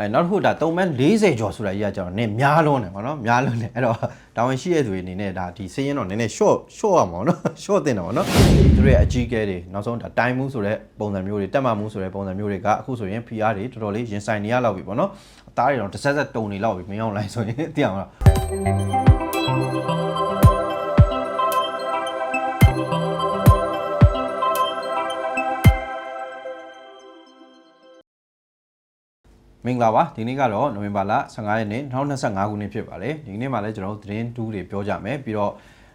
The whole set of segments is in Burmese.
အဲနောက်တစ်ခုဒါ3မန်း40ကျော်ဆိုတာကြီးကကျွန်တော်နည်းများလွန်းတယ်ဗောနော်များလွန်းတယ်အဲ့တော့တာဝန်ရှိတဲ့သူတွေအနေနဲ့ဒါဒီစည်ရင်တော့နည်းနည်း short short ရမှာဗောနော် short တင်တယ်ဗောနော်ဒီသူတွေရဲ့အကြီးကဲတွေနောက်ဆုံးဒါ time မှုဆိုတဲ့ပုံစံမျိုးတွေတက်မှမှုဆိုတဲ့ပုံစံမျိုးတွေကအခုဆိုရင် PR တွေတော်တော်လေးရင်ဆိုင်နေရလောက်ပြီဗောနော်အသားတွေတော့တစ်ဆက်ဆက်တုံနေလောက်ပြီမင်းအောင်လိုက်ဆိုရင်သိအောင်လား မင်္ဂလာပါဒီနေ့ကတော့နိုဝင်ဘာလ15ရက်နေ့2025ခုနှစ်ဖြစ်ပါတယ်ဒီနေ့မှာလည်းကျွန်တော်တို့သတင်းတူးတွေပြောကြမယ်ပြီးတော့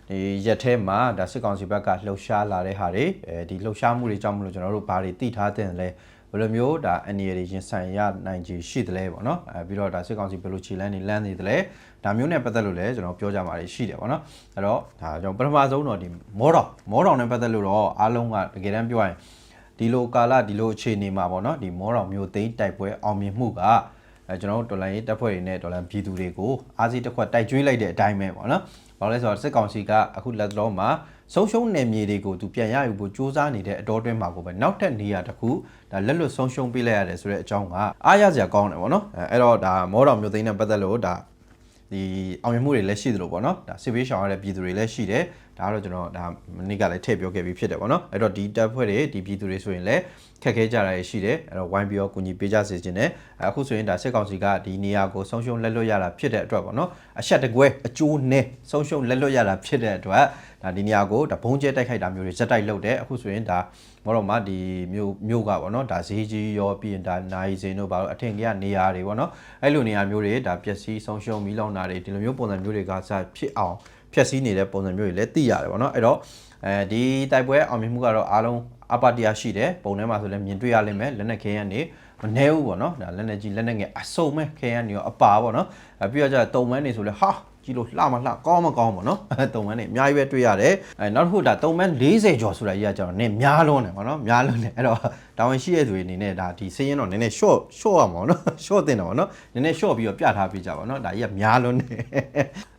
ဒီရက်ထဲမှာဒါစစ်ကောင်စီဘက်ကလှုပ်ရှားလာတဲ့ဟာတွေအဲဒီလှုပ်ရှားမှုတွေကြောင့်မလို့ကျွန်တော်တို့ဘာတွေသိထားတဲ့လဲဘယ်လိုမျိုးဒါအနေရရင်ဆိုင်ရနိုင်ခြေရှိသလဲပေါ့နော်အဲပြီးတော့ဒါစစ်ကောင်စီဘယ်လိုခြေလန်းနေလန်းနေသလဲဒါမျိုးနဲ့ပတ်သက်လို့လည်းကျွန်တော်ပြောကြမှာရှိတယ်ပေါ့နော်အဲ့တော့ဒါကျွန်တော်ပထမဆုံးတော့ဒီမောတော်မောတော်နဲ့ပတ်သက်လို့တော့အားလုံးကတကယ်တမ်းပြောရရင် ဒီလိုကာလဒီလိုအခြေအနေမှာပေါ့နော်ဒီမောတော်မျိုးသိန်းတိုက်ပွဲအောင်မြင်မှုကအဲကျွန်တော်တို့တော်လိုင်းရေးတပ်ဖွဲ့တွေနဲ့တော်လိုင်းပြည်သူတွေကိုအားစီးတစ်ခွက်တိုက်ကျွေးလိုက်တဲ့အတိုင်းပဲပေါ့နော်။ဘာလို့လဲဆိုတော့စစ်ကောင်စီကအခုလက်တော်မှာဆုံးရှုံးနယ်မြေတွေကိုသူပြန်ရယူဖို့စ조사နေတဲ့အတော်တွင်းမှာကိုပဲနောက်ထပ်နေရာတစ်ခုဒါလက်လွတ်ဆုံးရှုံးပေးလိုက်ရတယ်ဆိုတဲ့အကြောင်းကအားရစရာကောင်းတယ်ပေါ့နော်။အဲအဲ့တော့ဒါမောတော်မျိုးသိန်းနဲ့ပတ်သက်လို့ဒါ ဒီအောင်မြင်မှုတွေလည်းရှိသလိုပေါ့နော်ဒါစစ်ဘေးရှောင်ရတဲ့ပြည်သူတွေလည်းရှိတယ်ဒါကတော့ကျွန်တော်ဒါမနေ့ကလည်းထည့်ပြောခဲ့ပြီးဖြစ်တယ်ပေါ့နော်အဲ့တော့ဒီတပ်ဖွဲ့တွေဒီပြည်သူတွေဆိုရင်လည်းခက်ခဲကြတာရှိတယ်အဲ့တော့ဝိုင်းပြီးတော့ကူညီပေးကြစေခြင်းနဲ့အခုဆိုရင်ဒါစစ်ကောင်စီကဒီနေရာကိုဆုံးရှုံးလက်လွတ်ရတာဖြစ်တဲ့အတွက်ပေါ့နော်အဆက်တကွဲအကျိုးနဲ့ဆုံးရှုံးလက်လွတ်ရတာဖြစ်တဲ့အတွက်ဒါဒီနေရာကိုဒါဘုံကျဲတိုက်ခိုက်တာမျိုးတွေဇက်တိုက်လုပ်တယ်အခုဆိုရင်ဒါ မတော်မှာဒီမြို့မြို့ကပေါ့နော်ဒါဈေးကြီးရောပြီးရင်ဒါနိုင်စင်တို့ဘာလို့အထင်ကြီးကနေရာတွေပေါ့နော်အဲ့လိုနေရာမျိုးတွေဒါပျက်စီးဆုံးရှုံးမီးလောင်တာတွေဒီလိုမျိုးပုံစံမျိုးတွေကစဖြစ်အောင်ဖြက်စီးနေတဲ့ပုံစံမျိုးတွေလည်းသိရတယ်ပေါ့နော်အဲ့တော့အဲဒီတိုက်ပွဲအောင်မြင်မှုကတော့အားလုံးအပတရားရှိတယ်ပုံထဲမှာဆိုလည်းမြင်တွေ့ရလိမ့်မယ်လက်နက်ခဲရန်နေမနေဘူးပေါ့နော်ဒါလက်နက်ကြီးလက်နက်ငယ်အစုံမဲ့ခဲရန်နေရောအပါပေါ့နော်အဲပြီးတော့ကျတုံမန်းနေဆိုလဲဟာ ကြည့်လို့လှမလှကောင်းမကောင်းပေါ့နော်အဲတုံမန်းနေအများကြီးပဲတွေ့ရတယ်အဲနောက်တစ်ခုဒါတုံမန်း40ကျော်ဆိုတာကြီးကကျွန်တော်နည်းများလွန်းတယ်ပေါ့နော်များလွန်းတယ်အဲ့တော့တာဝန်ရှိတဲ့သူတွေအနေနဲ့ဒါဒီစင်းရင်တော့နည်းနည်း short short ရမှာပေါ့နော် short တင်တယ်ပေါ့နော်နည်းနည်း short ပြီးတော့ပြထားပေးကြပါပေါ့နော်ဒါကြီးကများလွန်းတယ်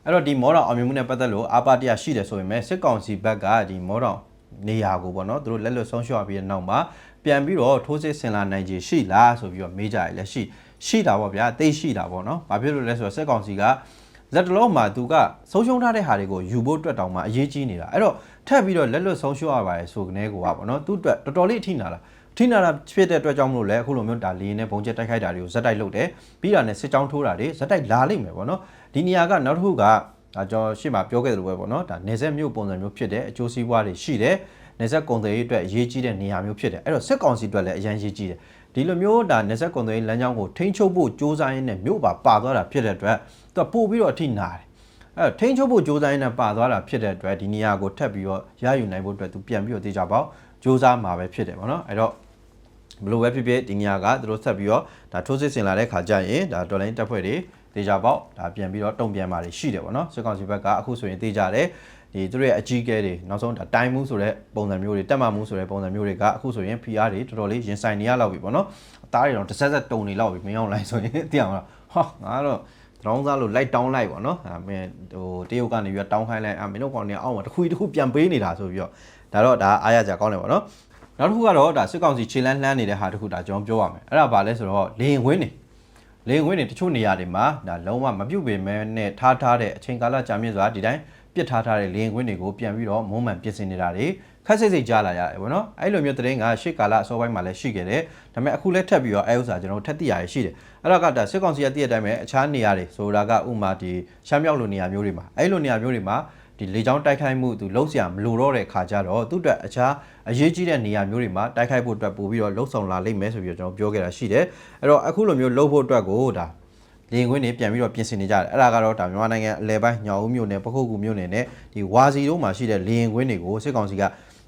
အဲ့တော့ဒီမောတော်အောင်မြင်မှုနဲ့ပတ်သက်လို့အာပါတရရှိတယ်ဆိုရင်ပဲစစ်ကောင်စီဘက်ကဒီမောတော်နေရာကိုပေါ့နော်သူတို့လက်လွတ်ဆုံးရှုံးပြီးတဲ့နောက်မှာပြန်ပြီးတော့ထိုးစစ်ဆင်လာနိုင်ခြေရှိလားဆိုပြီးတော့မေးကြရလဲရှိရှိတာပေါ့ဗျာသိရှိတာပေါ့နော်ဘာဖြစ်လို့လဲဆိုတော့စစ်ကောင်စီက လက်တလုံးမှာသူကဆုံးရှုံးထားတဲ့ဟာတွေကိုယူဖို့အတွက်တောင်မှအရေးကြီးနေတာအဲ့တော့ထပ်ပြီးတော့လက်လွတ်ဆုံးရှုံးရပါတယ်ဆိုကနေကိုကပေါ့နော်သူ့အတွက်တော်တော်လေးအထိနာလာထိနာတာဖြစ်တဲ့အတွက်ကြောင့်မလို့လဲအခုလိုမျိုးဒါလင်းနဲ့ဘုံကျက်တိုက်ခိုက်တာတွေကိုဇက်တိုက်လုပ်တယ်ပြီးတာနဲ့စစ်ကြောင်းထိုးတာတွေဇက်တိုက်လာလိမ့်မယ်ပေါ့နော်ဒီနေရာကနောက်တစ်ခုကဒါကျွန်တော်ရှေ့မှာပြောခဲ့သလိုပဲပေါ့နော်ဒါနေဆက်မြို့ပုံစံမျိုးဖြစ်တဲ့အကျိုးစီးပွားတွေရှိတယ်နေဆက်ကုန်သွယ်ရေးအတွက်အရေးကြီးတဲ့နေရာမျိုးဖြစ်တယ်အဲ့တော့စစ်ကောင်စီအတွက်လည်းအရင်ရေးကြီးတယ် ဒီလိုမျိုးဒါနေဆက်ကွန်သွေးလမ်းကြောင်းကိုထိန်းချုပ်ဖို့စူးစမ်းရင်းနဲ့မြို့ပါပါသွားတာဖြစ်တဲ့အတွက်သူကပို့ပြီးတော့အထိနာတယ်အဲထိန်းချုပ်ဖို့စူးစမ်းရင်းနဲ့ပါသွားတာဖြစ်တဲ့အတွက်ဒီနေရာကိုထပ်ပြီးတော့ရယူနိုင်ဖို့အတွက်သူပြန်ပြီးတော့တေချာပေါက်စူးစမ်းမှာပဲဖြစ်တယ်ပေါ့နော်အဲတော့ဘလို့ပဲဖြစ်ဖြစ်ဒီနေရာကသူတို့ဆက်ပြီးတော့ဒါထိုးစစ်ဆင်လာတဲ့ခါကျရင်ဒါတော်လိုင်းတပ်ဖွဲ့တွေတေချာပေါက်ဒါပြန်ပြီးတော့တုံ့ပြန်มาတွေရှိတယ်ပေါ့နော်စစ်ကောင်စီဘက်ကအခုဆိုရင်တေချာတယ် ဒီသူတို့ရဲ့အကြီးကဲတွေနောက်ဆုံးဒါတိုင်းမှုဆိုတဲ့ပုံစံမျိုးတွေတက်မှမှုဆိုတဲ့ပုံစံမျိုးတွေကအခုဆိုရင် PR တွေတော်တော်လေးရင်ဆိုင်နေရလောက်ပြီပေါ့နော်အသားတွေတော့တစ်ဆက်ဆက်တုံနေလောက်ပြီမင်းအောင်လိုက်ဆိုရင်သိအောင်လားဟာငါတော့တောင်းစားလို့လိုက်တောင်းလိုက်ပေါ့နော်အဲမင်းဟိုတရုတ်ကနေပြီးတောင်းခိုင်းလိုက်အာမင်းတို့ကောင်တွေအောက်မှာတစ်ခုတစ်ခုပြန်ပေးနေတာဆိုပြီးတော့ဒါတော့ဒါအားရကြကောင်းတယ်ပေါ့နော်နောက်တစ်ခုကတော့ဒါစစ်ကောင်စီခြေလန်းလှမ်းနေတဲ့ဟာတစ်ခုဒါကျွန်တော်ပြောရမယ်အဲ့ဒါဘာလဲဆိုတော့လေရင်ဝင်းနေလေရင်ဝင်းနေတချို့နေရာတွေမှာဒါလုံးဝမပြုတ်ပေမဲ့နဲ့ထားထားတဲ့အချိန်ကာလကြာမြင့်စွာဒီတိုင်း ပစ်ထားထားတဲ့လေရင်ကွင်းတွေကိုပြန်ပြီးတော့မုံမှန်ပြင်ဆင်နေတာတွေခက်စစ်စစ်ကြားလာရတယ်ဗောနော်အဲ့လိုမျိုးသတင်းကရှေ့ကာလအစောပိုင်းမှာလည်းရှိခဲ့တယ်ဒါပေမဲ့အခုလည်းထပ်ပြီးတော့အဲဥစ္စာကျွန်တော်ထပ်သိရရှိတယ်အဲ့တော့ကဒါစစ်ကောင်စီကတည့်တဲ့အတိုင်းပဲအခြားနေရာတွေဆိုတာကဥမာဒီရှမ်းမြောက်လိုနေရာမျိုးတွေမှာအဲ့လိုနေရာမျိုးတွေမှာဒီလေကြောင်းတိုက်ခိုက်မှုသူလုံးစရာမလိုတော့တဲ့ခါကြတော့သူ့အတွက်အခြားအရေးကြီးတဲ့နေရာမျိုးတွေမှာတိုက်ခိုက်ဖို့အတွက်ပို့ပြီးတော့လှုပ်ဆောင်လာလိမ့်မယ်ဆိုပြီးတော့ကျွန်တော်ပြောခဲ့တာရှိတယ်အဲ့တော့အခုလိုမျိုးလှုပ်ဖို့အတွက်ကိုဒါ လေရင်ခွင်းတွေပြန်ပြီးတော့ပြင်ဆင်နေကြတယ်အဲ့ဒါကတော့ဒါမြန်မာနိုင်ငံအလဲပိုင်းညောင်ဦးမြို့နယ်ပခုတ်ကူမြို့နယ်နဲ့ဒီဝါစီတို့မှာရှိတဲ့လေရင်ခွင်းတွေကိုစစ်ကောင်စီက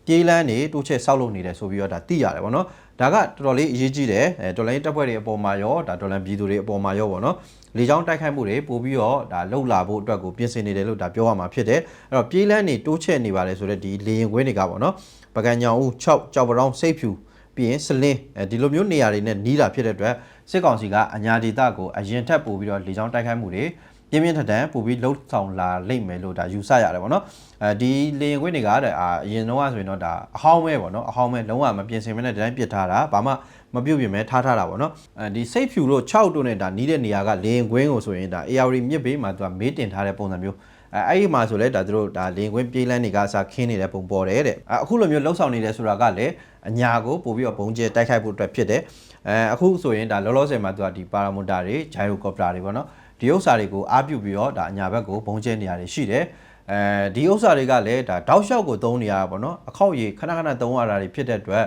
ပြေးလန်းနေတိုးချက်ဆောက်လုပ်နေတယ်ဆိုပြီးတော့ဒါသိရတယ်ဗောနော်ဒါကတော်တော်လေးအရေးကြီးတယ်အဲတော်လိုင်းတပ်ဖွဲ့တွေအပေါ်မှာရောဒါတော်လိုင်းပြည်သူတွေအပေါ်မှာရောဗောနော်လေကြောင်းတိုက်ခိုက်မှုတွေပို့ပြီးတော့ဒါလှုပ်လာဖို့အတွက်ကိုပြင်ဆင်နေတယ်လို့ဒါပြောရမှာဖြစ်တယ်အဲ့တော့ပြေးလန်းနေတိုးချက်နေပါတယ်ဆိုတော့ဒီလေရင်ခွင်းတွေကဗောနော်ပကံညောင်ဦး6ကြောက်ပတောင်းစိတ်ဖြူ ပြီးရင်စလင်းအဲဒီလိုမျိုးနေရာတွေနဲ့နီးတာဖြစ်တဲ့အတွက်စစ်ကောင်စီကအညာဒေသကိုအရင်ထက်ပို့ပြီးတော့လေကြောင်းတိုက်ခိုက်မှုတွေပြင်းပြင်းထန်ထန်ပို့ပြီးလှုပ်ဆောင်လာလိမ့်မယ်လို့ဒါယူဆရတယ်ပေါ့နော်အဲဒီလေရင်ခွင်းတွေကတဲ့အာအရင်တော့ဆိုရင်တော့ဒါအဟောင်းပဲပေါ့နော်အဟောင်းပဲလုံးဝမပြင်ဆင်မနဲ့ဒီတိုင်းပစ်ထားတာဘာမှမပြုတ်ပြင်မဲ့ထားထားတာပေါ့နော်အဲဒီစိတ်ဖြူတို့6တို့နဲ့ဒါနီးတဲ့နေရာကလေရင်ကွင်းကိုဆိုရင်ဒါ AR မြစ်ဘေးမှာသူကမေးတင်ထားတဲ့ပုံစံမျိုးအဲအဲ့ဒီမှာဆိုလဲဒါသူတို့ဒါလေရင်ကွင်းပြေးလန်းနေကအစားခင်းနေတဲ့ပုံပေါ်တယ်တဲ့အဲအခုလိုမျိုးလှုပ်ဆောင်နေတယ်ဆိုတာကလည်း အညာကိုပို့ပြီးတော့ဘုံကျဲတိုက်ခိုက်ဖို့အတွက်ဖြစ်တယ်အဲအခုဆိုရင်ဒါလောလောဆယ်မှာသူကဒီပါရာမွန်တာတွေဂျိုင်ရိုကော်ပတာတွေပေါ့နော်ဒီဥစ္စာတွေကိုအားပြုပြီးတော့ဒါအညာဘက်ကိုဘုံကျဲနေရတွေရှိတယ်အဲဒီဥစ္စာတွေကလည်းဒါတောက်လျှောက်ကိုသုံးနေရတာပေါ့နော်အခောက်ရည်ခဏခဏသုံးရတာတွေဖြစ်တဲ့အတွက်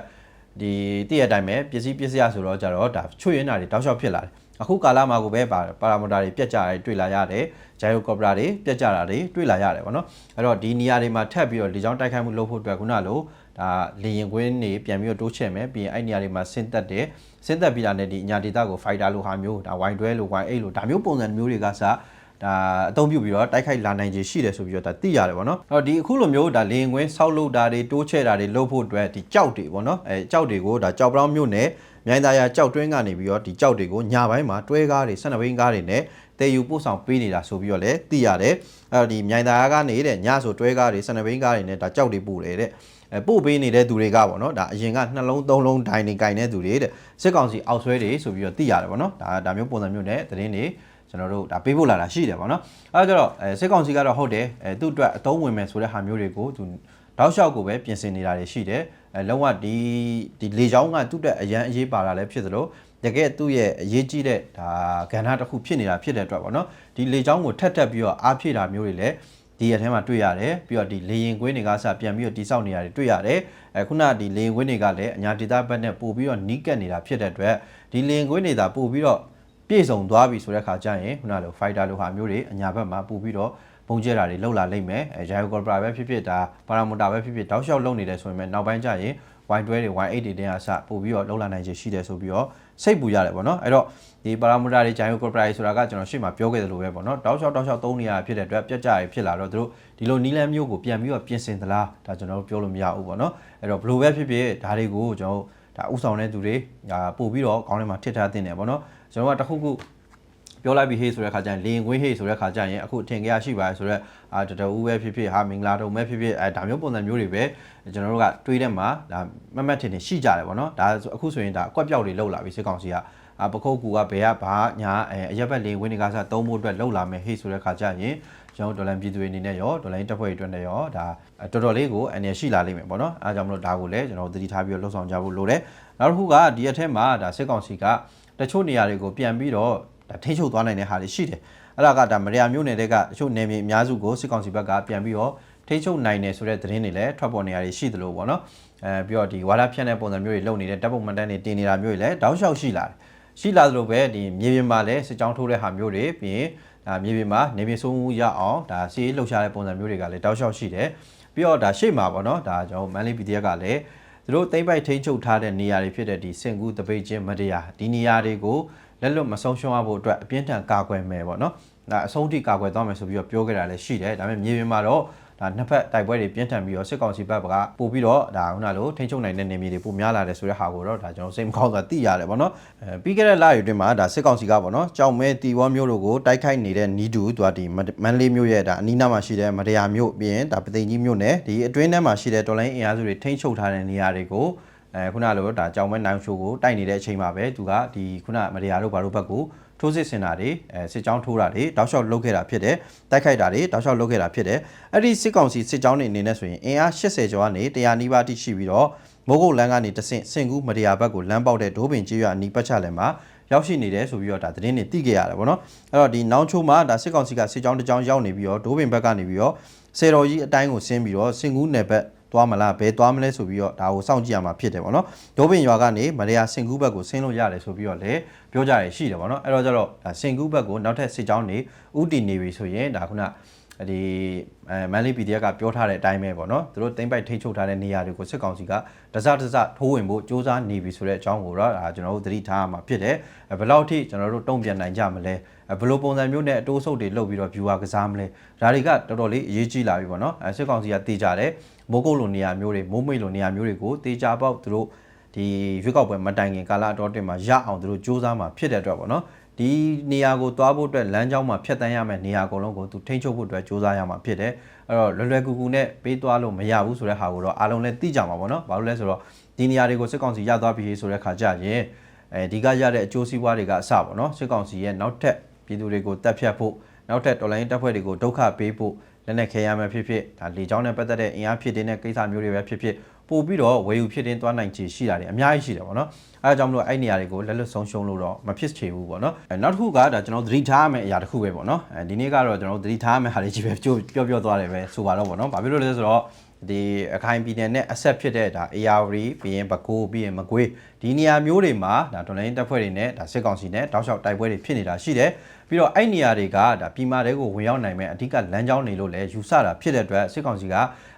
ဒီတည့်ရတိုင်းပဲပစ္စည်းပစ္စည်းရဆိုတော့ကြတော့ဒါချွေရင်တာတွေတောက်လျှောက်ဖြစ်လာတယ်အခုကာလမှာကိုပဲပါပါရာမီတာတွေပြတ်ကြတယ်တွေ့လာရတယ်ဂျိုင်ယိုကော်ပရာတွေပြတ်ကြတာတွေတွေ့လာရတယ်ပေါ့နော်အဲ့တော့ဒီနေရာတွေမှာထပ်ပြီးတော့လေကြောင်းတိုက်ခိုက်မှုလုပ်ဖို့အတွက်ခုနလို ဒါလေရင်ကွင်းတွေပြန်ပြီးတော့တိုးချဲ့မယ်ပြီးရင်အဲ့နေရာတွေမှာဆင်းသက်တယ်ဆင်းသက်ပြီးတာနဲ့ဒီအညာဒေတာကိုဖိုက်တာလိုဟာမျိုးဒါဝိုင်တွဲလိုဝိုင်အိတ်လိုဒါမျိုးပုံစံမျိုးတွေကစဒါအသုံးပြုပြီးတော့တိုက်ခိုက်လာနိုင်ခြေရှိတယ်ဆိုပြီးတော့ဒါသိရတယ်ပေါ့နော်အဲ့တော့ဒီအခုလိုမျိုးဒါလေရင်ကွင်းဆောက်လုပ်တာတွေတိုးချဲ့တာတွေလုပ်ဖို့အတွက်ဒီကြောက်တွေပေါ့နော်အဲကြောက်တွေကိုဒါကြောက်ပလောင်းမျိုးနဲ့မြိုင်သားရကြောက်တွင်းကနေပြီးတော့ဒီကြောက်တွေကိုညပိုင်းမှာတွဲကားတွေဆက်နဘိန်းကားတွေနဲ့တည်ယူပို့ဆောင်ပေးနေတာဆိုပြီးတော့လည်းသိရတယ်အဲ့တော့ဒီမြိုင်သားရကနေတဲ့ညဆိုတွဲကားတွေဆက်နဘိန်းကားတွေနဲ့ဒါကြောက်တွေပို့တယ်တဲ့အဲ ပို့ပေးနေတဲ့သူတွေကပေါ့နော်ဒါအရင်ကနှလုံးသုံးလုံးဒိုင်နေကင်တဲ့သူတွေတဲ့စစ်ကောင်စီအောက်ဆွဲတွေဆိုပြီးတော့သိရတယ်ပေါ့နော်ဒါဒါမျိုးပုံစံမျိုးနဲ့သတင်းတွေကျွန်တော်တို့ဒါပေးဖို့လာတာရှိတယ်ပေါ့နော်အဲဒါကြတော့အဲစစ်ကောင်စီကတော့ဟုတ်တယ်အဲသူ့အတွက်အသုံးဝင်မယ်ဆိုတဲ့ဟာမျိုးတွေကိုသူတောက်လျှောက်ကိုပဲပြင်ဆင်နေတာတွေရှိတယ်အဲလုံးဝဒီဒီလေချောင်းကသူ့အတွက်အရန်အရေးပါတာလည်းဖြစ်သလိုတကယ်သူ့ရဲ့အရေးကြီးတဲ့ဒါကဏ္ဍတစ်ခုဖြစ်နေတာဖြစ်တဲ့အတွက်ပေါ့နော်ဒီလေချောင်းကိုထက်ထက်ပြီးတော့အားဖြည့်တာမျိုးတွေလည်း ဒီရက်ထဲမှာတွေ့ရတယ်ပြီးတော့ဒီလေရင်ကွင်းတွေကစပြန်ပြီးတော့တိဆောက်နေရတယ်တွေ့ရတယ်အဲခုနဒီလေရင်ကွင်းတွေကလည်းအညာဒေတာဘက်နဲ့ပို့ပြီးတော့နီးကပ်နေတာဖြစ်တဲ့အတွက်ဒီလေရင်ကွင်းတွေသာပို့ပြီးတော့ပြည့်စုံသွားပြီဆိုတဲ့ခါကျရင်ခုနလို fighter လိုဟာမျိုးတွေအညာဘက်မှာပို့ပြီးတော့ပုံကျဲတာတွေလောက်လာလိမ့်မယ်အဲဂျိုင်ယိုကော်ပရာပဲဖြစ်ဖြစ်ဒါပါရာမီတာပဲဖြစ်ဖြစ်တောက်လျှောက်လုံနေတယ်ဆိုရင်လည်းနောက်ပိုင်းကျရင် wine တွဲတွေ wine 8တွေတင်းအစပို့ပြီးတော့လောက်လာနိုင်ခြေရှိတယ်ဆိုပြီးတော့ စိတ်ပူရတယ်ပေါ့နော်အဲ့တော့ဒီပါရာမီတာတွေဂျိုင်ယိုကော်ပရာတွေဆိုတာကကျွန်တော်ရှေ့မှာပြောခဲ့သလိုပဲပေါ့နော်တောက်လျှောက်တောက်လျှောက်သုံးနေရဖြစ်တဲ့အတွက်ပြက်ကြရဖြစ်လာတော့သူတို့ဒီလိုနီလန်းမျိုးကိုပြန်ပြီးတော့ပြင်ဆင်သလားဒါကျွန်တော်တို့ပြောလို့မရဘူးပေါ့နော်အဲ့တော့ဘယ်လိုပဲဖြစ်ဖြစ်ဒါတွေကိုကျွန်တော်ဒါဥဆောင်တဲ့သူတွေဒါပို့ပြီးတော့ခေါင်းထဲမှာထစ်ထားတင်တယ်ပေါ့နော်ကျွန်တော်ကတခုခု ပြောလိုက်ပြီးဟေးဆိုတဲ့ခါကျရင်လင်ကွင်းဟေးဆိုတဲ့ခါကျရင်အခုထင်ကြရရှိပါတယ်ဆိုတော့အာတတူပဲဖြစ်ဖြစ်ဟာမင်္ဂလာတုံပဲဖြစ်ဖြစ်အဲဒါမျိုးပုံစံမျိုးတွေပဲကျွန်တော်တို့ကတွေးတဲ့မှာဒါမမတ်ထင်ထင်ရှိကြတယ်ပေါ့နော်ဒါအခုဆိုရင်ဒါအကွက်ပြောက်တွေလောက်လာပြီစစ်ကောင်စီကအပခုတ်ကူကဘယ်ကဘာညာအဲအရက်ဘက်လင်ဝင်းတွေကစားသုံးဖို့အတွက်လောက်လာမယ်ဟေးဆိုတဲ့ခါကျရင်ကျွန်တော်ဒေါ်လာပြည်သူတွေအနေနဲ့ရောဒေါ်လာတပ်ဖွဲ့တွေအတွက်နဲ့ရောဒါတော်တော်လေးကိုအနေရှိလာလိမ့်မယ်ပေါ့နော်အဲဒါကြောင့်မလို့ဒါကိုလည်းကျွန်တော်သတိထားပြီးတော့လှုပ်ဆောင်ကြဖို့လိုတယ်နောက်တစ်ခုကဒီအထက်မှာဒါစစ်ကောင်စီကတချို့နေရာတွေကိုပြန်ပြီးတော့ ဒါထိန်းချုပ်သွားနိုင်တဲ့ဟာတွေရှိတယ်အဲ့ဒါကဒါမရယာမျိုးနယ်တွေကတချို့နယ်မြေအများစုကိုစစ်ကောင်စီဘက်ကပြန်ပြီးတော့ထိန်းချုပ်နိုင်တယ်ဆိုတဲ့သတင်းတွေလည်းထွက်ပေါ်နေရရှိသလိုပေါ့နော်အဲပြီးတော့ဒီဝါဒဖြန့်တဲ့ပုံစံမျိုးတွေလုပ်နေတဲ့တပ်ပုံမှန်တန်းတွေတင်နေတာမျိုးတွေလည်းတောက်လျှောက်ရှိလာတယ်ရှိလာသလိုပဲဒီမြေပြင်မှာလည်းစစ်ကြောင်းထိုးတဲ့ဟာမျိုးတွေပြီးရင်ဒါမြေပြင်မှာနေပြည်ဆုံးမှုရအောင်ဒါစီးရေးလှုပ်ရှားတဲ့ပုံစံမျိုးတွေကလည်းတောက်လျှောက်ရှိတယ်ပြီးတော့ဒါရှေ့မှာပေါ့နော်ဒါကျွန်တော်မန်လေး PDF ကလည်းသူတို့သိမ့်ပိုက်ထိန်းချုပ်ထားတဲ့နေရာတွေဖြစ်တဲ့ဒီစင်ကူတပိတ်ချင်းမတရားဒီနေရာတွေကို လက်လွတ်မဆုံးရှုံးရဖို့အတွက်အပြင်းထန်ကာကွယ်မယ်ပေါ့နော်ဒါအဆုံးထိကာကွယ်သွားမယ်ဆိုပြီးတော့ပြောခဲ့တာလည်းရှိတယ်ဒါပေမဲ့မြေပြင်မှာတော့ဒါနှစ်ဖက်တိုက်ပွဲတွေပြင်းထန်ပြီးတော့စစ်ကောင်စီဘက်ကပို့ပြီးတော့ဒါခုနလိုထိန်းချုပ်နိုင်တဲ့နေမြေတွေပိုများလာတယ်ဆိုတဲ့ဟာကိုတော့ဒါကျွန်တော်စိတ်မကောင်းစွာသိရတယ်ပေါ့နော်အဲပြီးခဲ့တဲ့လတွေအတွင်းမှာဒါစစ်ကောင်စီကပေါ့နော်ကြောင်မဲတီဝေါမျိုးတို့ကိုတိုက်ခိုက်နေတဲ့နီးတူသူကဒီမန်လေးမျိုးရဲ့ဒါအနီးနားမှာရှိတဲ့မတရားမျိုးပြီးရင်ဒါပသိမ်ကြီးမျိုးနဲ့ဒီအတွင်းထဲမှာရှိတဲ့တော်လိုင်းအင်အားစုတွေထိန်းချုပ်ထားတဲ့နေရာတွေကို အဲခုနလိုဒါကြောင်မဲနိုင်ရှိုးကိုတိုက်နေတဲ့အချိန်မှာပဲသူကဒီခုနမတရားတို့ဘာတို့ဘက်ကိုထိုးစစ်ဆင်တာတွေအဲစစ်ကြောင်းထိုးတာတွေတောက်လျှောက်လုပ်ခဲ့တာဖြစ်တယ်တိုက်ခိုက်တာတွေတောက်လျှောက်လုပ်ခဲ့တာဖြစ်တယ်အဲ့ဒီစစ်ကောင်စီစစ်ကြောင်းတွေအနေနဲ့ဆိုရင်အင်အား80ကျော်ကနေ100နီးပါးတိရှိပြီးတော့မိုးကုတ်လန်းကနေတဆင့်စင်ကူးမတရားဘက်ကိုလမ်းပေါက်တဲ့ဒိုးပင်ကြီးရွာနီးပတ်ချလန်မှာရောက်ရှိနေတယ်ဆိုပြီးတော့ဒါသတင်းတွေသိခဲ့ရတယ်ဗောနော်အဲ့တော့ဒီနောင်ချိုမှာဒါစစ်ကောင်စီကစစ်ကြောင်းတစ်ကြောင်းရောက်နေပြီးတော့ဒိုးပင်ဘက်ကနေပြီးတော့စေတော်ကြီးအတိုင်းကိုဆင်းပြီးတော့စင်ကူးနယ်ဘက် သွားမလားဘယ်သွားမလဲဆိုပြီးတော့ဒါကိုစောင့်ကြည့်ရမှာဖြစ်တယ်ပေါ့နော်ဒိုးပင်ရွာကနေမရယာစင်ကူးဘက်ကိုဆင်းလို့ရတယ်ဆိုပြီးတော့လည်းပြောကြရရှိတယ်ပေါ့နော်အဲ့တော့ကျတော့စင်ကူးဘက်ကိုနောက်ထပ်စစ်ကြောင်းနေဥတီနေပြီဆိုရင်ဒါခုနဒီအဲမန်လေး PDF ကပြောထားတဲ့အတိုင်းပဲပေါ့နော်သူတို့တိမ့်ပိုက်ထိန်းချုပ်ထားတဲ့နေရာတွေကိုစစ်ကောင်စီကတစတစထိုးဝင်ဖို့စ조사နေပြီဆိုတဲ့အကြောင်းကိုတော့ဒါကျွန်တော်တို့သတိထားရမှာဖြစ်တယ်ဘယ်လောက်ထိကျွန်တော်တို့တုံ့ပြန်နိုင်ကြမလဲဘယ်လိုပုံစံမျိုးနဲ့အတိုးဆုပ်တွေလုပ်ပြီးတော့ viewer ကစားမလဲဒါတွေကတော်တော်လေးအရေးကြီးလာပြီပေါ့နော်အဲစစ်ကောင်စီကတေးကြတယ် မိုးကုတ်လိုနေရာမျိုးတွေမိုးမိတ်လိုနေရာမျိုးတွေကိုတေးကြပေါက်သူတို့ဒီရွေးကောက်ပွဲမတိုင်ခင်ကာလအတော်တင်မှာရအောင်သူတို့စ조사မှာဖြစ်တဲ့အတွက်ပေါ့နော်ဒီနေရာကိုသွားဖို့အတွက်လမ်းကြောင်းမှာဖြတ်တန်းရမယ့်နေရာအကုန်လုံးကိုသူထိန်းချုပ်ဖို့အတွက်စ조사ရမှာဖြစ်တယ်အဲ့တော့လွယ်လွယ်ကူကူနဲ့ပေးသွားလို့မရဘူးဆိုတဲ့ဟာကိုတော့အားလုံးလည်းသိကြမှာပေါ့နော်ဘာလို့လဲဆိုတော့ဒီ ဒီနေရာတွေကိုစစ်ကောင်စီရသွားပြီဆိုတဲ့ခါကျရင်အဲဒီကရတဲ့အကျိုးစီးပွားတွေကအစပေါ့နော်စစ်ကောင်စီရဲ့နောက်ထပ်ပြည်သူတွေကိုတပ်ဖြတ်ဖို့နောက်ထပ်တော်လိုင်းတပ်ဖွဲ့တွေကိုဒုက္ခပေးဖို့ လက်နက်ခဲရမယ်ဖြစ်ဖြစ်ဒါလေကြောင်းနဲ့ပတ်သက်တဲ့အင်အားဖြစ်တဲ့ကိစ္စမျိုးတွေပဲဖြစ်ဖြစ်ပို့ပြီးတော့ဝေယူဖြစ်တင်သွားနိုင်ခြေရှိတာတွေအများကြီးရှိတယ်ပေါ့နော်အဲဒါကြောင့်မလို့အဲ့နေရာတွေကိုလက်လွတ်ဆုံးရှုံးလို့တော့မဖြစ်ချေဘူးပေါ့နော်အဲနောက်တစ်ခုကဒါကျွန်တော်သတိထားရမယ့်အရာတစ်ခုပဲပေါ့နော်အဲဒီနေ့ကတော့ကျွန်တော်သတိထားရမယ့်ဟာတွေကြီးပဲပြောပြောပြောသွားတယ်ပဲဆိုပါတော့ပေါ့နော်ဘာဖြစ်လို့လဲဆိုတော့ ဒီအခိုင်ပြည်နယ်နဲ့အဆက်ဖြစ်တဲ့ဒါ AR ပြီးရင်ဘကိုးပြီးရင်မကွေးဒီနေရာမျိုးတွေမှာဒါဒေါ်လာရင်းတပ်ဖွဲ့တွေနဲ့ဒါစစ်ကောင်စီနဲ့တောက်လျှောက်တိုက်ပွဲတွေဖြစ်နေတာရှိတယ်ပြီးတော့အဲ့နေရာတွေကဒါပြည်မာတွေကိုဝင်ရောက်နိုင်မဲ့အဓိကလမ်းကြောင်းတွေလို့လည်းယူဆတာဖြစ်တဲ့အတွက်စစ်ကောင်စီက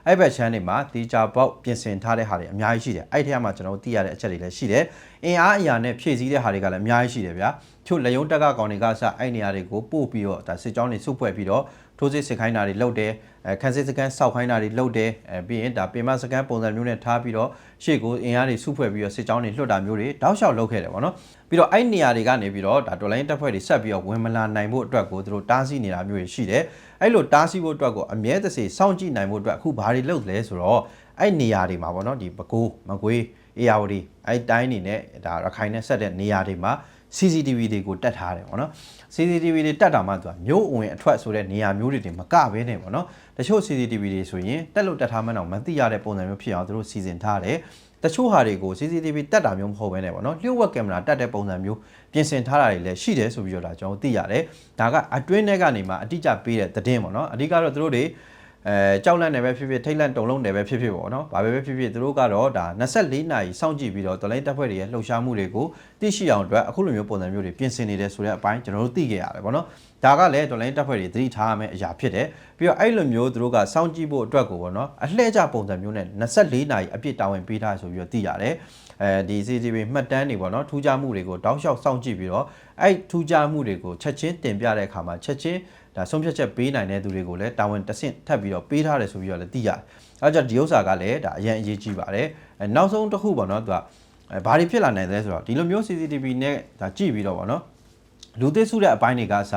အဲ့ဘက်ချမ်းတွေမှာတီချာပေါက်ပြင်ဆင်ထားတဲ့ဟာတွေအများကြီးရှိတယ်အဲ့ထက်မှာကျွန်တော်တို့သိရတဲ့အချက်တွေလည်းရှိတယ်အင်အားအရာနဲ့ဖြည့်ဆည်းတဲ့ဟာတွေကလည်းအများကြီးရှိတယ်ဗျာချို့လေယုံတက်ကကောင်တွေကစအဲ့နေရာတွေကိုပို့ပြီးတော့ဒါစစ်ကြောင်းတွေစုဖွဲ့ပြီးတော့ထိုးစစ်စစ်ခိုင်းတာတွေလုပ်တယ် အဲခန်းစစ်စကန်စောက်ခိုင်းတာတွေလုပ်တယ်အဲပြီးရင်ဒါပင်မစကန်ပုံစံမျိုးနဲ့ထားပြီးတော့ရှေ့ကိုအင်အားတွေစုဖွဲ့ပြီးတော့စစ်ကြောင်းတွေလွှတ်တာမျိုးတွေတောက်လျှောက်လုပ်ခဲ့တယ်ပေါ့နော်ပြီးတော့အဲ့နေရာတွေကနေပြီးတော့ဒါဒေါ်လာရင်းတပ်ဖွဲ့တွေဆက်ပြီးတော့ဝင်မလာနိုင်ဖို့အတွက်ကိုသူတို့တားဆီးနေတာမျိုးတွေရှိတယ်အဲ့လိုတားဆီးဖို့အတွက်ကိုအမြဲတစေစောင့်ကြည့်နိုင်ဖို့အတွက်အခုဘာတွေလုပ်လဲဆိုတော့အဲ့နေရာတွေမှာပေါ့နော်ဒီပကိုးမကွေးအေယာဝတီအဲ့တိုင်းနေနဲ့ဒါရခိုင်နဲ့ဆက်တဲ့နေရာတွေမှာ CCTV တွေကိုတက်ထားတယ်ပေါ့နော် CCTV တွေတက်တာမှသူကမျိုးဝင်အထွက်ဆိုတဲ့နေရာမျိုးတွေတင်မကဘဲနဲ့ပေါ့နော်တချို့ CCTV တွေဆိုရင်တက်လို့တက်ထားမှန်းတော့မသိရတဲ့ပုံစံမျိုးဖြစ်အောင်သူတို့စီစဉ်ထားတယ်တချို့ဟာတွေကို CCTV တက်တာမျိုးမဟုတ်ဘဲနဲ့ပေါ့နော်လျှို့ဝှက်ကင်မရာတက်တဲ့ပုံစံမျိုးပြင်ဆင်ထားတာတွေလည်းရှိတယ်ဆိုပြီးတော့ဒါကျွန်တော်သိရတယ်ဒါကအတွင်းထဲကနေမှအတိအကျပေးတဲ့သတင်းပေါ့နော်အဓိကတော့သူတို့တွေ အဲကြောက်လန့်တယ်ပဲဖြစ်ဖြစ်ထိတ်လန့်တုံလုံးတယ်ပဲဖြစ်ဖြစ်ပေါ့နော်။ဘာပဲပဲဖြစ်ဖြစ်သူတို့ကတော့ဒါ24နာရီစောင့်ကြည့်ပြီးတော့တော်လိုင်းတပ်ဖွဲ့တွေရဲ့လှုပ်ရှားမှုတွေကိုသိရှိအောင်အတွက်အခုလိုမျိုးပုံစံမျိုးတွေပြင်ဆင်နေတယ်ဆိုတဲ့အပိုင်းကျွန်တော်တို့သိခဲ့ရတယ်ပေါ့နော်။ဒါကလည်းတော်လိုင်းတပ်ဖွဲ့တွေသတိထားရမယ့်အရာဖြစ်တယ်။ပြီးတော့အဲ့လိုမျိုးသူတို့ကစောင့်ကြည့်ဖို့အတွက်ကိုပေါ့နော်။အလှည့်ကျပုံစံမျိုးနဲ့24နာရီအပြည့်တာဝန်ပေးထားဆိုပြီးတော့သိရတယ်။အဲဒီ CCTV မှတ်တမ်းတွေပေါ့နော်ထူးခြားမှုတွေကိုတောက်လျှောက်စောင့်ကြည့်ပြီးတော့အဲ့ထူးခြားမှုတွေကိုချက်ချင်းတင်ပြတဲ့အခါမှာချက်ချင်း ဒါဆုံးဖြတ်ချက်ပေးနိုင်တဲ့သူတွေကိုလည်းတာဝန်တဆင့်ထပ်ပြီးတော့ပေးထားတယ်ဆိုပြီးတော့လည်းသိရတယ်။အဲကြောင့်ဒီဥစ္စာကလည်းဒါအရင်အရေးကြီးပါတယ်။အဲနောက်ဆုံးတစ်ခုပေါ့နော်သူကအဲဘာတွေဖြစ်လာနိုင်လဲဆိုတော့ဒီလိုမျိုး CCTV နဲ့ဒါကြည့်ပြီးတော့ပေါ့နော်လူသစ်စုတဲ့အပိုင်းတွေကစ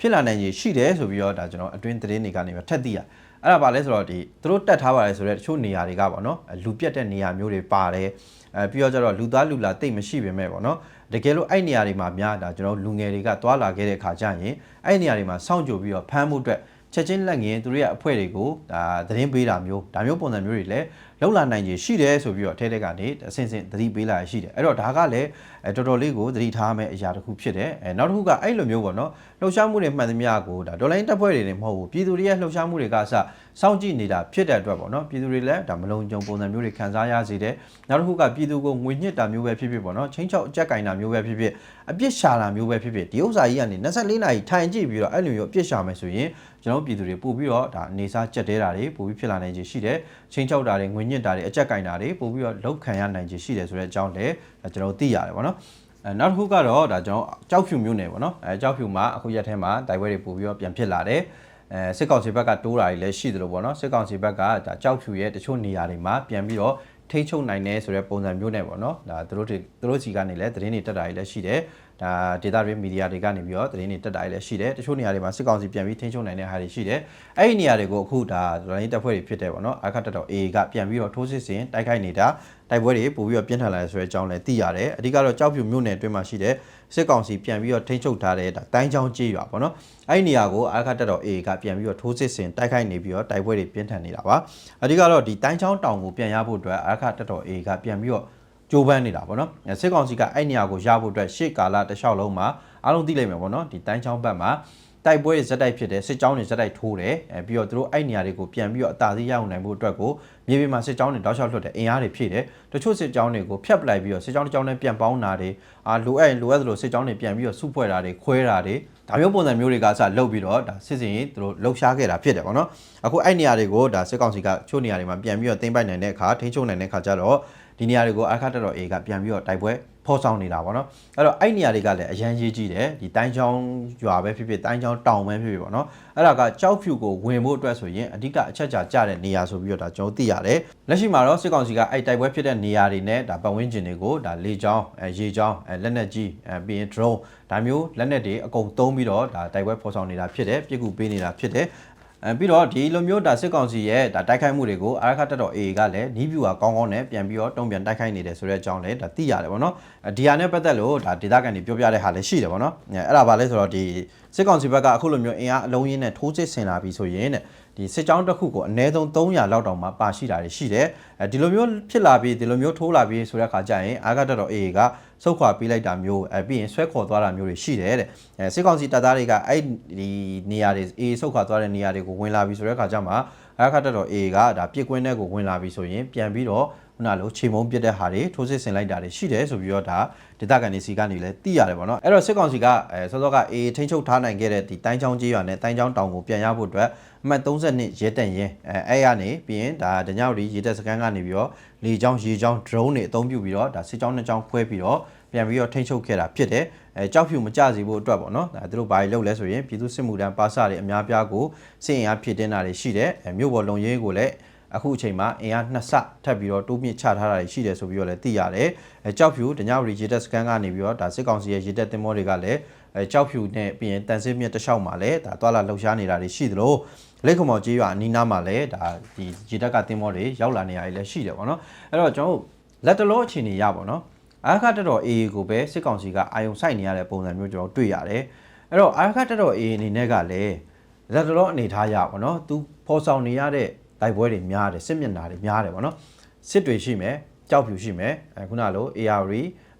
ဖြစ်လာနိုင်ရရှိတယ်ဆိုပြီးတော့ဒါကျွန်တော်အတွင်းသတင်းတွေကနေပဲထက်သိရအဲ့ဒါပါလဲဆိုတော့ဒီသူတို့တက်ထားပါတယ်ဆိုတော့တချို့နေရာတွေကပေါ့နော်လူပြတ်တဲ့နေရာမျိုးတွေပါတယ်အဲပြီးတော့ကျတော့လူသားလူလာတိတ်မရှိပေမဲ့ပေါ့နော် တကယ်လို့အဲ့နေရာတွေမှာများဒါကျွန်တော်လူငယ်တွေကတွာလာခဲ့တဲ့ခါကျရင်အဲ့နေရာတွေမှာစောင့်ကြိုပြီးတော့ဖမ်းမှုအတွက်ချက်ချင်းလက်ငင်းသူတို့ရဲ့အဖွဲ့တွေကိုဒါသတင်းပေးတာမျိုးဒါမျိုးပုံစံမျိုးတွေလည်း လောက်လာနိုင်ကြီးရှိတယ်ဆိုပြီးတော့အထဲထဲကနေအစင်စင်သတိပေးလာရရှိတယ်အဲ့တော့ဒါကလည်းတော်တော်လေးကိုသတိထားမယ့်အရာတစ်ခုဖြစ်တယ်အဲနောက်တစ်ခုကအဲ့လိုမျိုးပေါ့နော်လှုပ်ရှားမှုတွေမှန်သမျှကိုဒါဒေါ်လာရင်းတပ်ဖွဲ့တွေနေမဟုတ်ဘူးပြည်သူတွေရဲ့လှုပ်ရှားမှုတွေကစစောင့်ကြည့်နေတာဖြစ်တဲ့အတွက်ပေါ့နော်ပြည်သူတွေလည်းဒါမလုံးကြုံပုံစံမျိုးတွေခံစားရစေတယ်နောက်တစ်ခုကပြည်သူကိုငွေညှစ်တာမျိုးပဲဖြစ်ဖြစ်ပေါ့နော်ချင်းချောက်အကြက်ကင်တာမျိုးပဲဖြစ်ဖြစ်အပြစ်ရှာတာမျိုးပဲဖြစ်ဖြစ်ဒီဥစ္စာကြီးကနေ24နာရီထိုင်ကြည့်ပြီးတော့အဲ့လိုမျိုးအပြစ်ရှာမယ်ဆိုရင်ကျွန်တော်ပြည်သူတွေပို့ပြီးတော့ဒါအနေစားကြက်တဲတာတွေပို့ပြီးဖြစ်လာနိုင်ခြေရှိတယ်ချင်းချောက်တာတွေငွေညှစ်တာတွေအကြက်ကင်တာတွေပို့ပြီးတော့လောက်ခံရနိုင်ခြေရှိတယ်ဆိုတဲ့အကြောင်းလည်းကျွန်တော်သိရတယ်ပေါ့နော်အဲနောက်တစ်ခုကတော့ဒါကျွန်တော်ကြောက်ဖြူမျိုးနယ်ပေါ့နော်အဲကြောက်ဖြူမှာအခုရက်ထဲမှာတိုက်ပွဲတွေပို့ပြီးတော့ပြန်ဖြစ်လာတယ်အဲစစ်ကောင်စီဘက်ကတိုးတာတွေလည်းရှိတယ်လို့ပေါ့နော်စစ်ကောင်စီဘက်ကဒါကြောက်ဖြူရဲ့တချို့နေရာတွေမှာပြန်ပြီးတော့ထိချုံနိုင်တယ်ဆိုတဲ့ပုံစံမျိုးနဲ့ပေါ့နော်ဒါသူတို့တွေသူတို့စီကနေလည်းသတင်းတွေတက်တာတွေလည်းရှိတယ် ဒါဒေတာတွေမီဒီယာတွေကနေပြီးတော့သတင်းတွေတက်တာတွေလည်းရှိတယ်တချို့နေရာတွေမှာစစ်ကောင်စီပြန်ပြီးထိချုံနိုင်တဲ့ဟာတွေရှိတယ်အဲ့ဒီနေရာတွေကိုအခုဒါဒလိုင်းတပ်ဖွဲ့တွေဖြစ်တယ်ပေါ့နော်အခက်တက်တော် AA ကပြန်ပြီးတော့ထိုးစစ်ဆင်တိုက်ခိုက်နေတာတိုက်ပွဲတွေပို့ပြီးတော့ပြင်းထန်လာတယ်ဆိုတဲ့အကြောင်းလည်းသိရတယ်အဓိကတော့ကြောက်ဖြူမြို့နယ်အတွင်းမှာရှိတဲ့စစ်ကောင်စီပြန်ပြီးတော့ထိချုပ်ထားတဲ့ဒါတိုင်းချောင်းကြေးရွာပေါ့နော်အဲ့ဒီနေရာကိုအခက်တက်တော် AA ကပြန်ပြီးတော့ထိုးစစ်ဆင်တိုက်ခိုက်နေပြီးတော့တိုက်ပွဲတွေပြင်းထန်နေတာပါအဓိကတော့ဒီတိုင်းချောင်းတောင်ကိုပြန်ရဖို့အတွက်အခက်တက်တော် AA ကပြန်ပြီးတော့ ကြိုးပမ်းနေတာပေါ့နော်စစ်ကောင်စီကအဲ့နေရာကိုရဖို့အတွက်ရှေ့ကာလတစ်လျှောက်လုံးမှာအားလုံးသိလိမ့်မယ်ပေါ့နော်ဒီတိုင်းချောင်းဘက်မှာတိုက်ပွဲဇက်တိုက်ဖြစ်တယ်စစ်ကြောင်းတွေဇက်တိုက်ထိုးတယ်အဲပြီးတော့သူတို့အဲ့နေရာတွေကိုပြန်ပြီးတော့အသာစီးရအောင်နိုင်ဖို့အတွက်ကိုမြေပြင်မှာစစ်ကြောင်းတွေတောက်လျှောက်လွှတ်တယ်အင်အားတွေဖြည့်တယ်တချို့စစ်ကြောင်းတွေကိုဖျက်ပလိုက်ပြီးတော့စစ်ကြောင်းတစ်ကြောင်းနဲ့ပြန်ပေါင်းတာတွေအာလိုအပ်ရင်လိုအပ်သလိုစစ်ကြောင်းတွေပြန်ပြီးတော့စုဖွဲ့တာတွေခွဲတာတွေဒါမျိုးပုံစံမျိုးတွေကစလုတ်ပြီးတော့ဒါစစ်စင်ရေးသူတို့လှုပ်ရှားခဲ့တာဖြစ်တယ်ပေါ့နော်အခုအဲ့နေရာတွေကိုဒါစစ်ကောင်စီကချို့နေရာတွေမှာပြန်ပြီးတော့တင်ပိုက်နိုင်တဲ့အခါထိန်းချုပ်နိုင်တဲ့အခါကျတော့ ဒီနေရာတွေကိုအခါတက်တော် A ကပြန်ပြီးတော့တိုက်ပွဲဖော်ဆောင်နေတာပေါ့နော်အဲ့တော့အဲ့နေရာတွေကလည်းအရန်ရေးကြီးတယ်ဒီတိုင်းချောင်းရွာပဲဖြစ်ဖြစ်တိုင်းချောင်းတောင်ပဲဖြစ်ဖြစ်ပေါ့နော်အဲ့ဒါကကြောက်ဖြူကိုဝင်ဖို့အတွက်ဆိုရင်အဓိကအချက်ချာကြတဲ့နေရာဆိုပြီးတော့ဒါကျွန်တော်သိရတယ်လက်ရှိမှာတော့စစ်ကောင်စီကအဲ့တိုက်ပွဲဖြစ်တဲ့နေရာတွေနဲ့ဒါပတ်ဝန်းကျင်တွေကိုဒါလေချောင်းအဲရေချောင်းအဲလက်နက်ကြီးအဲပြီးရင် drone ဒါမျိုးလက်နက်တွေအကုန်သုံးပြီးတော့ဒါတိုက်ပွဲဖော်ဆောင်နေတာဖြစ်တယ်ပြစ်ကူပေးနေတာဖြစ်တယ် အဲပြီးတော့ဒီလိုမျိုးဒါစစ်ကောင်စီရဲ့ဒါတိုက်ခိုက်မှုတွေကိုအာရခတက်တော် AA ကလည်းနီးပြူကကောင်းကောင်းနဲ့ပြန်ပြီးတော့တုံ့ပြန်တိုက်ခိုက်နေတယ်ဆိုတဲ့အကြောင်းလည်းဒါသိရတယ်ဗောနော်အဲဒီဟာနဲ့ပတ်သက်လို့ဒါဒေသခံတွေပြောပြတဲ့ဟာလည်းရှိတယ်ဗောနော်အဲအဲ့ဒါပါလဲဆိုတော့ဒီစစ်ကောင်စီဘက်ကအခုလိုမျိုးအင်အားအလုံးရင်းနဲ့ထိုးစစ်ဆင်လာပြီဆိုရင်တဲ့ ဒီစစ်ကြောင်းတစ်ခုကိုအနည်းဆုံး300လောက်တောင်မှပါရှိတာတွေရှိတယ်အဲဒီလိုမျိုးဖြစ်လာပြီးဒီလိုမျိုးထိုးလာပြီးဆိုတဲ့အခါကျရင်အာရခတက်တော် AA ကစုတ်ခွာပေးလိုက်တာမျိုးအဲပြီးရင်ဆွဲခေါ်သွားတာမျိုးတွေရှိတယ်တဲ့အဲစစ်ကောင်စီတပ်သားတွေကအဲ့ဒီနေရာတွေ AA စုတ်ခွာသွားတဲ့နေရာတွေကိုဝင်လာပြီးဆိုတဲ့အခါကျမှအာရခတက်တော် AA ကဒါပြစ်ကွင်းတဲ့ကိုဝင်လာပြီးဆိုရင်ပြန်ပြီးတော့ ခုနလိုချိန်မုံပြစ်တဲ့ဟာတွေထိုးစစ်ဆင်လိုက်တာတွေရှိတယ်ဆိုပြီးတော့ဒါဒေသခံတွေစီကနေလည်းသိရတယ်ပေါ့နော်အဲ့တော့စစ်ကောင်စီကအဲစောစောကအေးထိန်းချုပ်ထားနိုင်ခဲ့တဲ့ဒီတိုင်းချောင်းကြီးရွာနဲ့တိုင်းချောင်းတောင်ကိုပြန်ရဖို့အတွက်အမှတ်32ရဲတက်ရင်အဲအဲ့ရနေပြီးရင်ဒါဒညောက်ဒီရေတက်စကန်ကနေပြီးတော့လေချောင်းရေချောင်း drone တွေအသုံးပြုပြီးတော့ဒါစစ်ကြောင်းနှစ်ကြောင်းခွဲပြီးတော့ပြန်ပြီးတော့ထိန်းချုပ်ခဲ့တာဖြစ်တယ်အဲကြောက်ဖြူမကြစီဖို့အတွက်ပေါ့နော်ဒါသူတို့ဘာတွေလုပ်လဲဆိုရင်ပြည်သူစစ်မှုထမ်းပါစတွေအများပြားကိုစစ်အင်အားဖြစ်တင်တာတွေရှိတယ်အဲမြို့ပေါ်လုံရေးကိုလည်း အခုအချိန်မှာအင်အားနှစ်ဆထပ်ပြီးတော့တိုးမြင့်ချထားတာတွေရှိတယ်ဆိုပြီးတော့လည်းသိရတယ်အဲကြောက်ဖြူဒညောက်ဒီရေတက်စကန်ကနေပြီးတော့ဒါစစ်ကောင်စီရဲ့ရေတက်တင်မောတွေကလည်းအဲကြောက်ဖြူနဲ့ပြီးရင်တန်စစ်မြစ်တစ်လျှောက်မှာလည်းဒါတွာလာလှုပ်ရှားနေတာတွေရှိသလိုလက်ခုံမော်ကြီးရွာအနီးနားမှာလည်းဒါဒီရေတက်ကတင်မောတွေရောက်လာနေရလည်းရှိတယ်ပေါ့နော်အဲ့တော့ကျွန်တော်တို့လက်တလောအခြေအနေရပါတော့အာခတ်တော် AA ကိုပဲစစ်ကောင်စီကအာယုံစိုက်နေရတဲ့ပုံစံမျိုးကျွန်တော်တွေ့ရတယ်အဲ့တော့အာခတ်တော် AA အနေနဲ့ကလည်းလက်တလောအနေထားရပါတော့သူဖော်ဆောင်နေရတဲ့ တိုက်ပွဲတွေများတယ်စစ်မျက်နှာတွေများတယ်ပေါ့နော်စစ်တွေရှိမယ်ကြောက်ဖြူရှိမယ်အဲခုနလို AR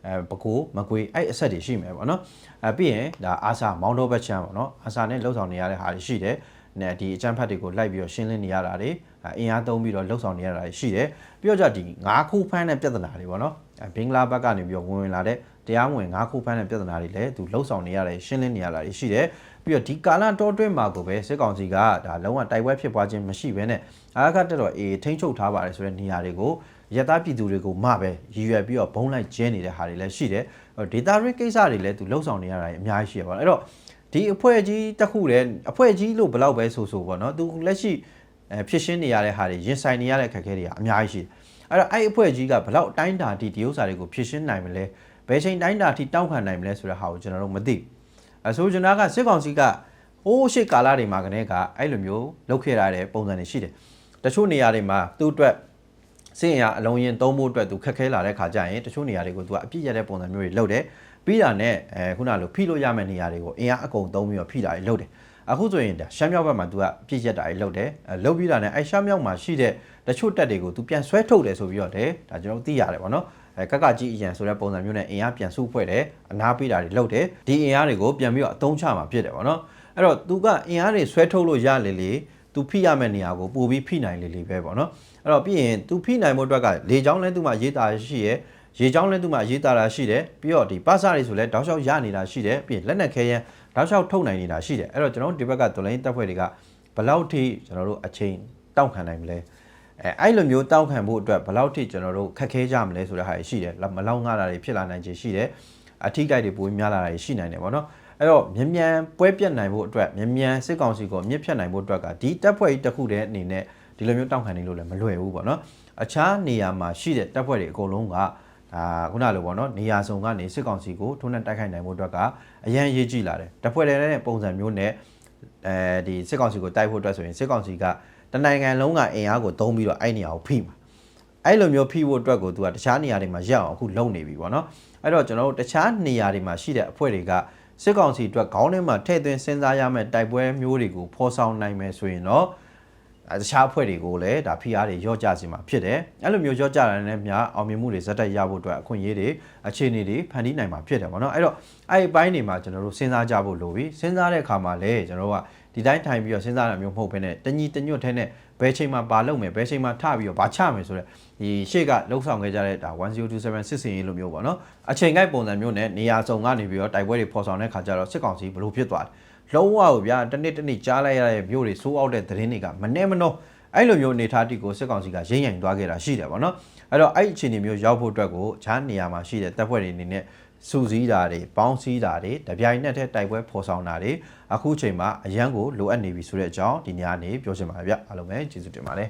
အဲပကိုးမကွေးအဲ့အဆက်တွေရှိမယ်ပေါ့နော်အဲပြီးရင်ဒါအာဆာမောင်းတော့ဘက်ချမ်းပေါ့နော်အာဆာနဲ့လှုပ်ဆောင်နေရတဲ့ဟာတွေရှိတယ်နဲ့ဒီအကြမ်းဖက်တွေကိုလိုက်ပြီးတော့ရှင်းလင်းနေရတာတွေအင်အားသုံးပြီးတော့လှုပ်ဆောင်နေရတာတွေရှိတယ်ပြီးတော့ကြဒီငါးခုဖမ်းတဲ့ပြဿနာတွေပေါ့နော် ဘင်္ဂလားဘက်ကနေပြီးတော့ဝင်ဝင်လာတဲ့တရားဝင်ငါးခုဖမ်းတဲ့ပြဿနာတွေလည်းသူလှုပ်ဆောင်နေရတယ်ရှင်းလင်းနေရတာတွေရှိတယ်ပြီးတော့ဒီကာလတောတွင်းမှာကိုပဲစစ်ကောင်စီကဒါလုံးဝတိုက်ပွဲဖြစ်ပွားခြင်းမရှိဘဲနဲ့အားကတက်တော့အေးထိန်းချုပ်ထားပါတယ်ဆိုတဲ့နေရာတွေကိုရတာပြည်သူတွေကိုမှပဲရည်ရွယ်ပြီးတော့ဘုံလိုက်ကျဲနေတဲ့ဟာတွေလည်းရှိတယ်ဒေတာရစ်ကိစ္စတွေလည်းသူလှုပ်ဆောင်နေရတာအများကြီးရှိရပါတော့အဲ့တော့ဒီအဖွဲ့ကြီးတစ်ခုလည်းအဖွဲ့ကြီးလို့ဘယ်လောက်ပဲဆိုဆိုပေါ့နော်သူလက်ရှိအဲဖြစ်ရှင်းနေရတဲ့ဟာတွေရင်ဆိုင်နေရတဲ့ခက်ခဲတွေကအများကြီးရှိတယ် အဲ့တော့အဲ့အဖွဲ့ကြီးကဘယ်လောက်အတိုင်းတာထိဒီဥစ္စာတွေကိုဖြစ်ရှင်းနိုင်မလဲဘယ်ချိန်တိုင်းတာထိတောက်ခံနိုင်မလဲဆိုတဲ့ဟာကိုကျွန်တော်တို့မသိဘူးအဆိုကျွန်တော်ကစစ်ကောင်စီကဟိုးရှိကာလတွေမှာကနေကအဲ့လိုမျိုးလုပ်ခဲ့ရတဲ့ပုံစံတွေရှိတယ်တချို့နေရာတွေမှာသူ့အတွက်စင်ရအလုံးရင်သုံးဖို့အတွက်သူခက်ခဲလာတဲ့ခါကျရင်တချို့နေရာတွေကိုသူကအပြစ်ရတဲ့ပုံစံမျိုးတွေလုပ်တယ်ပြီးတာနဲ့အဲခုနလိုဖိလို့ရမယ့်နေရာတွေကိုအင်အားအကုန်သုံးပြီးတော့ဖိတာတွေလုပ်တယ် အခုဆိုရင်ရှမ်းမြောက်ဘက်မှာသူကပြည့်ရက်တာကြီးလုပ်တယ်လုပ်ပြီးတာနဲ့အဲရှမ်းမြောက်မှာရှိတဲ့တချို့တက်တွေကိုသူပြန်ဆွဲထုတ်တယ်ဆိုပြီးတော့လေဒါကျွန်တော်သိရတယ်ပေါ့နော်အဲကကကြီးအရန်ဆိုတဲ့ပုံစံမျိုးနဲ့အင်အားပြန်စုဖွဲ့တယ်အနာပေးတာတွေလုပ်တယ်ဒီအင်အားတွေကိုပြန်ပြီးတော့အသုံးချမှာဖြစ်တယ်ပေါ့နော်အဲ့တော့သူကအင်အားတွေဆွဲထုတ်လို့ရလေလေသူဖိရမယ့်နေရာကိုပို့ပြီးဖိနိုင်လေလေပဲပေါ့နော်အဲ့တော့ပြီးရင်သူဖိနိုင်မှုအတွက်ကလေချောင်းလဲသူ့မှာရေးတာရှိရဲ့ရေချောင်းလဲသူ့မှာရေးတာရှိတယ်ပြီးတော့ဒီပါစတွေဆိုလဲတောက်လျှောက်ရနေတာရှိတယ်ပြီးရင်လက်နက်ခဲရန် နောက်လျှောက်ထုတ်နိုင်နေတာရှိတယ်အဲ့တော့ကျွန်တော်တို့ဒီဘက်ကဒလိုင်းတပ်ဖွဲ့တွေကဘလောက်ထိကျွန်တော်တို့အချိန်တောင့်ခံနိုင်မလဲအဲအဲ့လိုမျိုးတောင့်ခံဖို့အတွက်ဘလောက်ထိကျွန်တော်တို့ခက်ခဲကြမလဲဆိုတဲ့ဟာရှိတယ်မလောက်ငါတာတွေဖြစ်လာနိုင်ခြင်းရှိတယ်အထိတိုက်တွေပိုများလာတာရှိနိုင်တယ်ပေါ့နော်အဲ့တော့မြန်မြန်ပွဲပြတ်နိုင်ဖို့အတွက်မြန်မြန်စစ်ကောင်စီကိုမြစ်ဖြတ်နိုင်ဖို့အတွက်ကဒီတပ်ဖွဲ့ကြီးတစ်ခုတည်းအနေနဲ့ဒီလိုမျိုးတောင့်ခံနေလို့လည်းမလွယ်ဘူးပေါ့နော်အခြားနေရာမှာရှိတဲ့တပ်ဖွဲ့တွေအကုန်လုံးက ဒါခုနလိုပေါ့နော်နေရာစုံကနေစစ်ကောင်စီကိုထုံးနဲ့တိုက်ခိုက်နိုင်မှုအတွက်ကအရန်ရေးကြည့်လာတယ်တပ်ဖွဲ့တွေနဲ့ပုံစံမျိုးနဲ့အဲဒီစစ်ကောင်စီကိုတိုက်ဖို့အတွက်ဆိုရင်စစ်ကောင်စီကတနိုင်ငံလုံးကအင်အားကိုသုံးပြီးတော့အဲ့နေရာကိုဖိမှာအဲ့လိုမျိုးဖိဖို့အတွက်ကိုသူကတခြားနေရာတွေမှာရက်အောင်အခုလုံနေပြီပေါ့နော်အဲ့တော့ကျွန်တော်တို့တခြားနေရာတွေမှာရှိတဲ့အဖွဲ့တွေကစစ်ကောင်စီအတွက်ခေါင်းထဲမှာထည့်သွင်းစဉ်းစားရမယ့်တိုက်ပွဲမျိုးတွေကိုဖော်ဆောင်နိုင်မယ်ဆိုရင်တော့ တခြားအဖွဲ့တွေကိုလည်းဒါ PR တွေရော့ကြစီမှာဖြစ်တယ်အဲ့လိုမျိုးရော့ကြတာနဲ့မြအောင်မြင်မှုတွေဇက်တက်ရဖို့အတွက်အခွင့်အရေးတွေအခြေအနေတွေဖန်တီးနိုင်မှာဖြစ်တယ်ပေါ့နော်အဲ့တော့အဲ့ဒီပိုင်းတွေမှာကျွန်တော်တို့စဉ်းစားကြဖို့လိုပြီစဉ်းစားတဲ့အခါမှာလည်းကျွန်တော်တို့ကဒီတိုင်းထိုင်ပြီးတော့စဉ်းစားတာမျိုးမဟုတ်ဘဲနဲ့တညီတညွတ်ထဲနဲ့ဘယ်ချိန်မှာပါလုပ်မယ်ဘယ်ချိန်မှာထပြီးတော့ဗာချမယ်ဆိုတော့ဒီရှေ့ကလှုပ်ဆောင်ခဲ့ကြတဲ့ဒါ1027စစ်စင်ရေးလိုမျိုးပေါ့နော်အချိန်ကိုက်ပုံစံမျိုးနဲ့နေရာစုံကနေပြီးတော့တိုက်ပွဲတွေဖော်ဆောင်တဲ့ခါကျတော့စစ်ကောင်စီဘလို့ဖြစ်သွားတယ် လုံးဝကိုဗျာတနေ့တနေ့ကြားလိုက်ရတဲ့မျိုးတွေစိုးအောက်တဲ့သတင်းတွေကမနှဲမနှောအဲ့လိုမျိုးအနေထားတိကိုစစ်ကောင်စီကရိမ့်ရိုင်သွားခဲ့တာရှိတယ်ပေါ့နော်အဲ့တော့အဲ့အခြေအနေမျိုးရောက်ဖို့အတွက်ကိုဂျားနေရာမှာရှိတဲ့တပ်ဖွဲ့တွေအနေနဲ့စူးစီးတာတွေပေါင်းစည်းတာတွေတပြိုင်နက်တည်းတိုက်ပွဲဖော်ဆောင်တာတွေအခုချိန်မှာအရန်ကိုလိုအပ်နေပြီဆိုတဲ့အကြောင်းဒီညနေပြောချင်ပါတယ်ဗျအားလုံးပဲကျေးဇူးတင်ပါတယ်